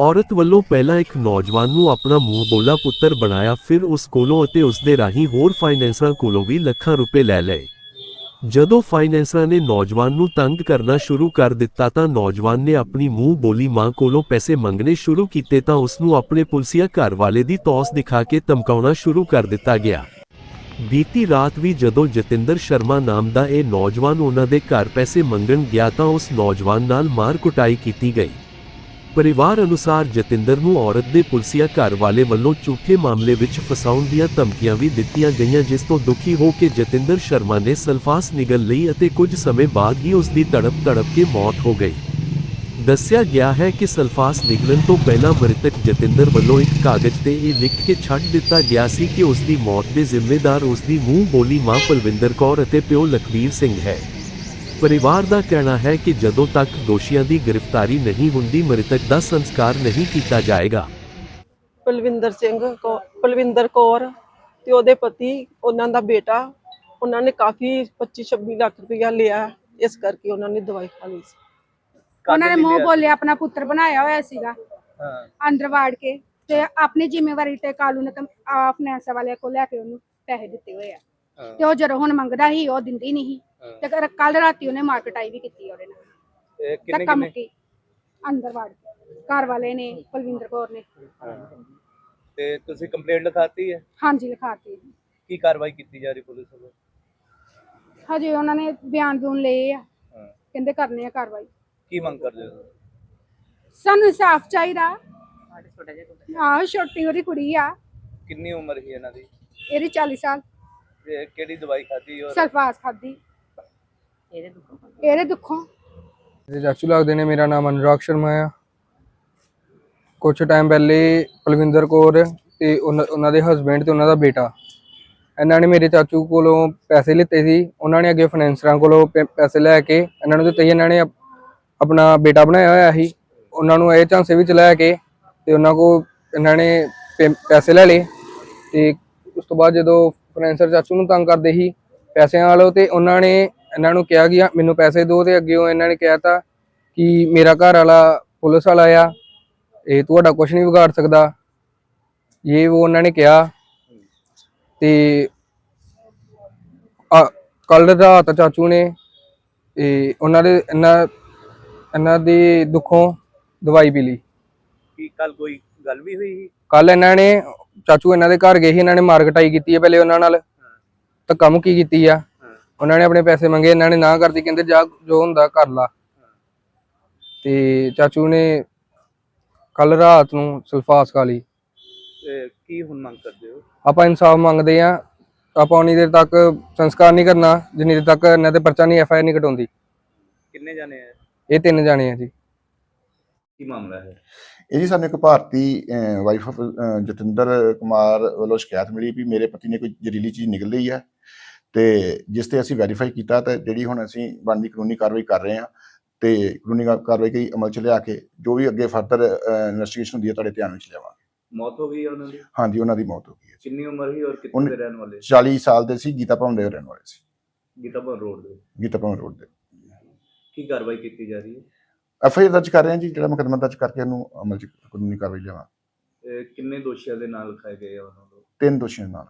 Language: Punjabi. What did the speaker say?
ਔਰਤ ਵੱਲੋਂ ਪਹਿਲਾਂ ਇੱਕ ਨੌਜਵਾਨ ਨੂੰ ਆਪਣਾ ਮੂੰਹ ਬੋਲਾ ਪੁੱਤਰ ਬਣਾਇਆ, ਫਿਰ ਉਸ ਕੋਲੋਂ ਅਤੇ ਉਸ ਦੇ ਰਾਹੀਂ ਹੋਰ ਫਾਈਨੈਂਸਰਾਂ ਕੋਲੋਂ ਵੀ ਲੱਖਾਂ ਰੁਪਏ ਲੈ ਲਏ। ਜਦੋਂ ਫਾਈਨੈਂਸਰਾਂ ਨੇ ਨੌਜਵਾਨ ਨੂੰ ਤੰਗ ਕਰਨਾ ਸ਼ੁਰੂ ਕਰ ਦਿੱਤਾ ਤਾਂ ਨੌਜਵਾਨ ਨੇ ਆਪਣੀ ਮੂੰਹ ਬੋਲੀ ਮਾਂ ਕੋਲੋਂ ਪੈਸੇ ਮੰਗਣੇ ਸ਼ੁਰੂ ਕੀਤੇ ਤਾਂ ਉਸ ਨੂੰ ਆਪਣੇ ਪੁਲਸੀਆ ਘਰ ਵਾਲੇ ਦੀ ਤੌਸ ਦਿਖਾ ਕੇ ਧਮਕਾਉਣਾ ਸ਼ੁਰੂ ਕਰ ਦਿੱਤਾ ਗਿਆ। ਬੀਤੀ ਰਾਤ ਵੀ ਜਦੋਂ ਜਤਿੰਦਰ ਸ਼ਰਮਾ ਨਾਮ ਦਾ ਇਹ ਨੌਜਵਾਨ ਉਹਨਾਂ ਦੇ ਘਰ ਪੈਸੇ ਮੰਗਣ ਗਿਆ ਤਾਂ ਉਸ ਨੌਜਵਾਨ ਨਾਲ ਮਾਰ ਕੁਟਾਈ ਕੀਤੀ ਗਈ। ਪਰਿਵਾਰ ਅਨੁਸਾਰ ਜਤਿੰਦਰ ਨੂੰ ਔਰਤ ਦੇ ਪੁਲਸੀਆ ਘਰ ਵਾਲੇ ਵੱਲੋਂ ਝੂਠੇ ਮਾਮਲੇ ਵਿੱਚ ਫਸਾਉਣ ਦੀਆਂ ਧਮਕੀਆਂ ਵੀ ਦਿੱਤੀਆਂ ਗਈਆਂ, ਜਿਸ ਤੋਂ ਦੁਖੀ ਹੋ ਕੇ ਜਤਿੰਦਰ ਸ਼ਰਮਾ ਨੇ ਸਲਫਾਸ ਨਿਗਲ ਲਈ ਅਤੇ ਕੁਝ ਸਮੇਂ ਬਾਅਦ ਹੀ ਉਸ ਦੀ ਤੜਪ ਤੜਪ ਕੇ ਮੌਤ ਹੋ ਗਈ। ਦੱਸਿਆ ਗਿਆ ਹੈ ਕਿ ਸਲਫਾਸ ਨਿਗਲਣ ਤੋਂ ਪਹਿਲਾਂ ਮ੍ਰਿਤਕ ਜਤਿੰਦਰ ਵੱਲੋਂ ਇੱਕ ਕਾਗਜ਼ ਤੇ ਇਹ ਲਿਖ ਕੇ ਛੱਡ ਦਿੱਤਾ ਗਿਆ ਸੀ ਕਿ ਉਸ ਦੀ ਮੌਤ ਦੇ ਜ਼ਿੰਮੇਦਾਰ ਉਸ ਦੀ ਮੂੰਹ ਬੋਲੀ ਮਾਂ ਪਲਵਿੰਦਰ ਕੌਰ ਅਤੇ ਪਿਓ ਲਖਵੀਰ ਸਿੰਘ ਹੈ। ਪਰਿਵਾਰ ਦਾ ਕਹਿਣਾ ਹੈ ਕਿ ਜਦੋਂ ਤੱਕ ਦੋਸ਼ੀਆਂ ਦੀ ਗ੍ਰਿਫਤਾਰੀ ਨਹੀਂ ਹੁੰਦੀ ਮ੍ਰਿਤਕ ਦਾ ਸੰਸਕਾਰ ਨਹੀਂ ਕੀਤਾ ਜਾਏਗਾ। ਪਲਵਿੰਦਰ ਸਿੰਘ ਕੌ- ਪਲਵਿੰਦਰ ਕੌਰ ਤੇ ਉਹਦੇ ਪਤੀ ਉਹਨਾਂ ਦਾ ਬੇਟਾ ਉਹਨਾਂ ਨੇ ਕਾਫੀ 25 26 ਲੱਖ ਰੁਪਇਆ ਲਿਆ। ਇਸ ਕਰਕੇ ਉਹਨਾਂ ਨੇ ਦਵਾਈ ਖਾ ਲਈ ਸੀ। ਉਹਨਾਂ ਨੇ ਮੂੰਹ ਬੋਲਿਆ ਆਪਣਾ ਪੁੱਤਰ ਬਣਾਇਆ ਹੋਇਆ ਸੀਗਾ। ਹਾਂ। ਅੰਦਰ ਵਾੜ ਕੇ ਤੇ ਆਪਣੀ ਜ਼ਿੰਮੇਵਾਰੀ ਤੇ ਕਾਲੂ ਨੇ ਫਾਈਨੈਂਸ ਵਾਲਿਆਂ ਕੋਲ ਲੈ ਕੇ ਉਹਨੂੰ ਪੈਸੇ ਦਿੱਤੇ ਹੋਏ ਆ। ਹਾਂ, ਤੇ ਉਹ ਜਦੋਂ ਹੁਣ ਮੰਗਦਾ ਸੀ ਉਹ ਦਿੰਦੀ ਨਹੀਂ। ਤੇ ਕੱਲ ਰਾਤੀ ਉਹਨੇ ਮਾਰਕਟਾਈ ਵੀ ਕੀਤੀ ਉਹਦੇ ਨਾਲ। ਇਹ ਕਿੰਨੇ ਧੱਕਾ ਕਿੰਨੇ? ਮੁੱਕੀ ਅੰਦਰ ਵਾੜ ਕੇ ਘਰ ਵਾਲੇ ਨੇ ਕੁਲਵਿੰਦਰ ਕੌਰ ਨੇ। ਹਾਂ। ਤੇ ਤੁਸੀਂ ਕੰਪਲੇਂਟ ਲਿਖਾਤੀ ਹੈ? ਹਾਂਜੀ ਲਿਖਾਤੀ ਕੀ ਕਾਰਵਾਈ ਕੀਤੀ ਜਾ ਰਹੀ ਪੁਲਿਸ ਵੱਲੋਂ? ਹਜੇ ਉਹਨਾਂ ਨੇ ਬਿਆਨ ਬਿਊਨ ਲਏ ਆ। ਹਾਂ। ਕਹਿੰਦੇ ਕਰਨੇ ਆ ਕਾਰਵਾਈ। ਕੀ ਮੰਗ ਕਰਦੇ ਹੋ? ਸਾਨੂੰ ਇਨਸਾਫ ਚਾਹੀਦਾ। ਆਹ ਛੋਟੀ ਉਹਦੀ ਕੁੜੀ ਆ। ਕਿੰਨੀ ਉਮਰ ਸੀ ਇਹਨਾਂ ਦੀ? ਇਹਦੀ 40 ਸਾਲ। ਤੇ ਕਿਹੜੀ ਦਵਾਈ ਖਾਧੀ ਔਰ ਸਲਫਾਸ ਖਾਦੀ ਇਹਦੇ ਦੁੱਖੋਂ ਜੀ ਚਾਚੂ ਲੱਗਦੇ ਨੇ ਮੇਰਾ ਨਾਮ ਅਨੁਰਾਗ ਸ਼ਰਮਾ ਆ। ਕੁਝ ਟਾਈਮ ਪਹਿਲੇ ਪਲਵਿੰਦਰ ਕੌਰ ਤੇ ਉਹਨਾਂ ਉਹਨਾਂ ਦੇ ਹਸਬੰਡ ਤੇ ਉਹਨਾਂ ਦਾ ਬੇਟਾ। ਇਹਨਾਂ ਨੇ ਮੇਰੇ ਚਾਚੂ ਕੋਲੋਂ ਪੈਸੇ ਲਿੱਤੇ ਸੀ। ਉਹਨਾਂ ਨੇ ਅੱਗੇ ਫਾਈਨੈਂਸਰਾਂ ਕੋਲੋਂ ਪੈ- ਪੈਸੇ ਲੈ ਕੇ ਇਹਨਾਂ ਨੂੰ ਦਿੱਤੇ ਸੀ। ਇਹਨਾਂ ਨੇ ਆਪ- ਆਪਣਾ ਬੇਟਾ ਬਣਾਇਆ ਹੋਇਆ ਸੀ। ਉਹਨਾਂ ਨੂੰ ਇਹ ਝਾਂਸੇ ਵਿੱਚ ਲੈ ਕੇ ਤੇ ਉਹਨਾਂ ਕੋ ਇਹਨਾਂ ਨੇ ਪੈ- ਪੈਸੇ ਲੈ ਲਏ। ਤੇ ਉਸ ਤੋਂ ਬਾਅਦ ਜਦੋਂ ਫਾਈਨੈਂਸਰ ਚਾਚੂ ਨੂੰ ਤੰਗ ਕਰਦੇ ਸੀ ਪੈਸਿਆਂ ਵਾਲੋ ਤੇ ਉਹਨਾਂ ਨੇ ਇਹਨਾਂ ਨੂੰ ਕਿਹਾ ਕਿ ਮੈਨੂੰ ਪੈਸੇ ਦਿਓ ਤੇ ਅੱਗੇ ਉਹ ਇਹਨਾਂ ਨੇ ਕਿਹਾ ਤਾ ਕਿ ਮੇਰਾ ਘਰ ਵਾਲਾ ਪੁਲਿਸ ਵਾਲਾ ਆ ਇਹ ਤੁਹਾਡਾ ਕੁਝ ਨਹੀਂ ਵਿਗਾੜ ਸਕਦਾ। ਇਹ ਉਹ ਉਹਨਾਂ ਨੇ ਕਿਹਾ ਤੇ ਕੱਲ ਰਾਤ ਚਾਚੂ ਨੇ ਇਹ ਉਹਨਾਂ ਦੇ ਇਹਨਾਂ ਇਹਨਾਂ ਦੀ ਦੁੱਖੋਂ ਦਵਾਈ ਪੀ ਲਈ। ਕੀ ਕੱਲ ਕੋਈ ਗੱਲ ਵੀ ਹੋਈ ਸੀ? ਕੱਲ ਇਹਨਾਂ ਨੇ ਚਾਚੂ ਇਹਨਾਂ ਦੇ ਘਰ ਗਏ ਸੀ ਇਹਨਾਂ ਨੇ ਮਾਰਕਟਾਈ ਕੀਤੀ ਹੈ ਪਹਿਲੇ ਉਹਨਾਂ ਨਾਲ। ਤਾਂ ਕੰਮ ਕੀ ਕੀਤੀ ਆ? ਉਹਨਾਂ ਨੇ ਆਪਣੇ ਪੈਸੇ ਮੰਗੇ ਇਹਨਾਂ ਨੇ ਨਾ ਕਰਦੀ ਕਹਿੰਦੇ ਜਾ ਜੋ ਹੁੰਦਾ ਕਰ ਲਾ। ਤੇ ਚਾਚੂ ਨੇ ਕੱਲ ਰਾਤ ਨੂੰ ਸਲਫਾਸ ਖਾ ਲਈ। ਤੇ ਕੀ ਹੁਣ ਮੰਗ ਕਰਦੇ ਹੋ? ਆਪਾਂ ਇਨਸਾਫ ਮੰਗਦੇ ਆ ਆਪਾਂ ਉਨੀ ਦੇਰ ਤੱਕ ਸੰਸਕਾਰ ਨਹੀਂ ਕਰਨਾ ਜਿੰਨੀ ਦੇਰ ਤੱਕ ਇਹਨਾਂ ਤੇ ਪਰਚਾ ਨਹੀਂ ਐਫ ਆਈ ਆਰ ਨਹੀਂ ਕਟਾਉਂਦੀ। ਕਿੰਨੇ ਜਾਣੇ ਆ? ਇਹ ਤਿੰਨ ਜਾਣੇ ਆ ਜੀ। ਕੀ ਮਾਮਲਾ ਹੈ? ਇਹ ਜੀ ਸਾਨੂੰ ਇੱਕ ਭਾਰਤੀ ਵਾਈਫ ਆਫ ਜਤਿੰਦਰ ਕੁਮਾਰ ਵੱਲੋਂ ਸ਼ਿਕਾਇਤ ਮਿਲੀ ਵੀ ਮੇਰੇ ਪਤੀ ਨੇ ਕੋਈ ਜ਼ਹਿਰੀਲੀ ਚੀਜ਼ ਨਿਕਲ ਲਈ ਹੈ ਤੇ ਜਿਸ ਤੇ ਅਸੀਂ ਵੈਰੀਫਾਈ ਕੀਤਾ ਤੇ ਜਿਹੜੀ ਹੁਣ ਅਸੀਂ ਬਣਦੀ ਕਾਨੂੰਨੀ ਕਾਰਵਾਈ ਕਰ ਰਹੇ ਹਾਂ ਤੇ ਕਾਨੂੰਨੀ ਕਾਰਵਾਈ ਕੀ ਅਮਲ ਚ ਲਿਆ ਕੇ ਜੋ ਵੀ ਅੱਗੇ ਫਰਦਰ ਇਨਵੈਸਟੀਗੇਸ਼ਨ ਹੁੰਦੀ ਹੈ ਤੁਹਾਡੇ ਧਿਆਨ ਵਿੱਚ ਲਿਆਵਾਂਗੇ। ਮੌਤ ਹੋ ਗਈ ਉਹਨਾਂ ਦੀ? ਹਾਂਜੀ ਉਹਨਾਂ ਦੀ ਮੌਤ ਹੋ ਗਈ ਹੈ ਕਿੰਨੀ ਉਮਰ ਸੀ ਔਰ ਕਿੱਥੇ ਦੇ ਰਹਿਣ ਵਾਲੇ 40 ਸਾਲ ਦੇ ਸੀ ਗੀਤਾ ਭਵਨ ਦੇ ਰਹਿਣ ਵਾਲੇ ਸੀ। ਗੀਤਾਪੁਰ ਰੋਡ ਦੇ। ਗੀਤਾ ਭਵਨ ਰੋਡ ਦੇ। ਕੀ ਕਾਰਵਾਈ ਕੀਤੀ ਜਾ ਰਹੀ ਹੈ? ਐਫ ਆਈ ਆਰ ਦਰਜ ਕਰ ਰਹੇ ਹਾਂ ਜੀ ਜਿਹੜਾ ਮੁਕੱਦਮਾ ਦਰਜ ਕਰਕੇ ਉਹਨੂੰ ਅਮਲ ਚ ਕਾਨੂੰਨੀ ਕਾਰਵਾਈ ਲਿਆਵਾਂ। ਕਿੰਨੇ ਦੋਸ਼ੀਆਂ ਦੇ ਨਾਲ ਲਿਖਾਏ ਗਏ ਆ ਉਹਨਾਂ ਨੂੰ? ਤਿੰਨ ਦੋਸ਼ੀਆਂ ਨਾਲ।